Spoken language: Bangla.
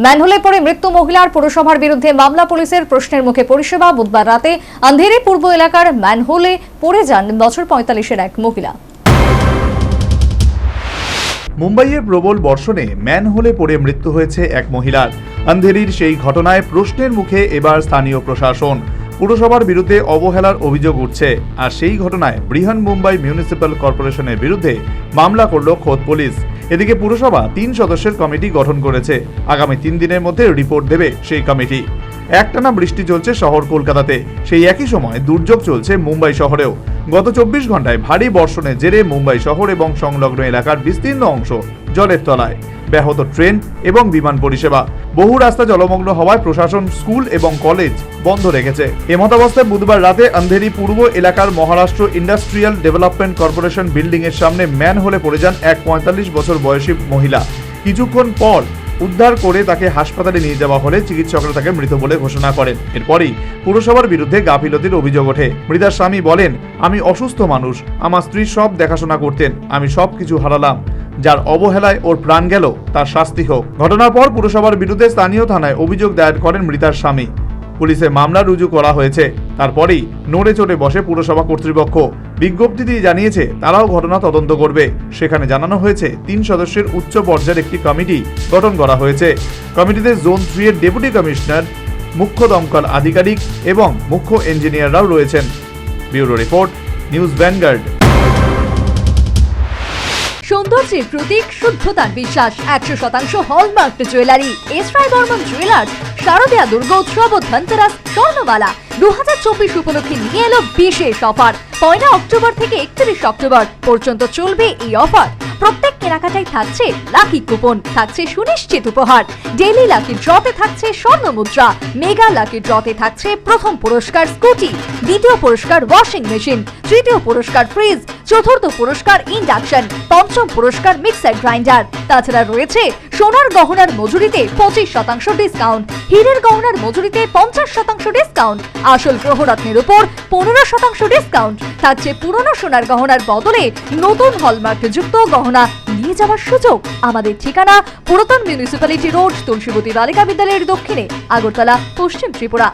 ম্যানহোলে পড়ে মৃত্যু মহিলার পুরসভার বিরুদ্ধে মামলা, পুলিশের প্রশ্নের মুখে পরিষেবা বুধবার রাতে আন্ধেরি পূর্ব এলাকার ম্যানহোলে পড়ে যান বছর পঁয়তাল্লিশের এক মহিলা। মুম্বাইয়ের প্রবল বর্ষণে ম্যানহোলে পড়ে মৃত্যু হয়েছে এক মহিলার। আন্ধেরির সেই ঘটনায় প্রশ্নের মুখে এবার স্থানীয় প্রশাসন। পুরসভার বিরুদ্ধে অবহেলার অভিযোগ উঠছে, আর সেই ঘটনায় বৃহন মুম্বাই মিউনিসিপ্যাল কর্পোরেশনের বিরুদ্ধে মামলা করল খোদ পুলিশ। এদিকে পুরসভা তিন সদস্যের কমিটি গঠন করেছে। আগামী তিন দিনের মধ্যে রিপোর্ট দেবে সেই কমিটি। একটানা বৃষ্টি চলছে শহর কলকাতাতে। সেই একই সময় দুর্যোগ চলছে মুম্বাই শহরেও। গত চব্বিশ ঘন্টায় ভারী বর্ষণের জেরে মুম্বাই শহর এবং সংলগ্ন এলাকার বিস্তীর্ণ অংশ জলের তলায়। ব্যাহত ট্রেন এবং বিমান পরিষেবা। বহু রাস্তা জলমগ্ন হওয়ায় প্রশাসন, স্কুল এবং কলেজ বন্ধ রেখেছে। এমতাবস্থায় বুধবার রাতে আন্ধেরি পূর্ব এলাকার Maharashtra industrial development corporation building এর সামনে ম্যান হলে পড়ে যান এক পঁয়তাল্লিশ বছর বয়সী মহিলা। কিছুক্ষণ পর উদ্ধার করে তাকে হাসপাতালে নিয়ে যাওয়া হলে চিকিৎসকরা তাকে মৃত বলে ঘোষণা করেন। এরপরই পুরসভার বিরুদ্ধে গাফিলতির অভিযোগ ওঠে। মৃতার স্বামী বলেন, আমি অসুস্থ মানুষ। আমার স্ত্রী সব দেখাশোনা করতেন। আমি সব কিছু হারালাম। যার অবহেলায় ওর প্রাণ গেল, তার শাস্তি হোক। ঘটনার পর পুরসভার বিরুদ্ধে স্থানীয় থানায় অভিযোগ দায়ের করেন মৃতার স্বামী। পুলিশে মামলা রুজু করা হয়েছে। তারপরেই নড়ে চড়ে বসে পুরসভা কর্তৃপক্ষ। বিজ্ঞপ্তি দিয়ে জানিয়েছে, তারাও ঘটনা তদন্ত করবে। সেখানে জানানো হয়েছে, তিন সদস্যের উচ্চ পর্যায়ের একটি কমিটি গঠন করা হয়েছে। কমিটিতে জোন থ্রি এর ডেপুটি কমিশনার, মুখ্য দমকল আধিকারিক এবং মুখ্য ইঞ্জিনিয়াররাও রয়েছেন। Bureau report, news Vanguard. সৌন্দর্যের প্রতীক শুদ্ধতার বিশ্বাস, একশো শতাংশ হলমার্ক জুয়েলারি। এসরাই বর্মন জুয়েলার্স, শারদীয়া দুর্গোৎসব ও ধনতেরাস স্বর্ণবালা দু হাজার চব্বিশ উপলক্ষে নিয়ে এলো বিশেষ অফার। পয়লা অক্টোবর থেকে একত্রিশ অক্টোবর পর্যন্ত চলবে এই অফার। প্রত্যেক কেনাকাটায় থাকছে লাকি কুপন থাকছে সুনিশ্চিত উপহার। ডেলি লাকি ড্রতে থাকছে স্বর্ণ মুদ্রা। মেগা লাকি ড্রতে থাকছে প্রথম পুরস্কার স্কুটি। দ্বিতীয় পুরস্কার ওয়াশিং মেশিন তৃতীয় পুরস্কার ফ্রিজ চতুর্থ পুরস্কার ইন্ডাকশন পঞ্চম পুরস্কার মিক্সার গ্রাইন্ডার তাছাড়া রয়েছে সোনার গহনার মজুরিতে পঁচিশ শতাংশ ডিসকাউন্ট হীরের গহনার মজুরিতে পঞ্চাশ শতাংশ ডিসকাউন্ট আসল গ্রহরত্নের উপর পনেরো শতাংশ ডিসকাউন্ট থাকছে পুরনো সোনার গহনার বদলে নতুন হলমার্ক যুক্ত গহনা। নিয়ে যাওয়ার সুযোগ, আমাদের ঠিকানা পুরাতন মিউনিসিপ্যালিটি রোড তুলসীবতী বালিকা বিদ্যালয়ের দক্ষিণে, আগরতলা, পশ্চিম ত্রিপুরা।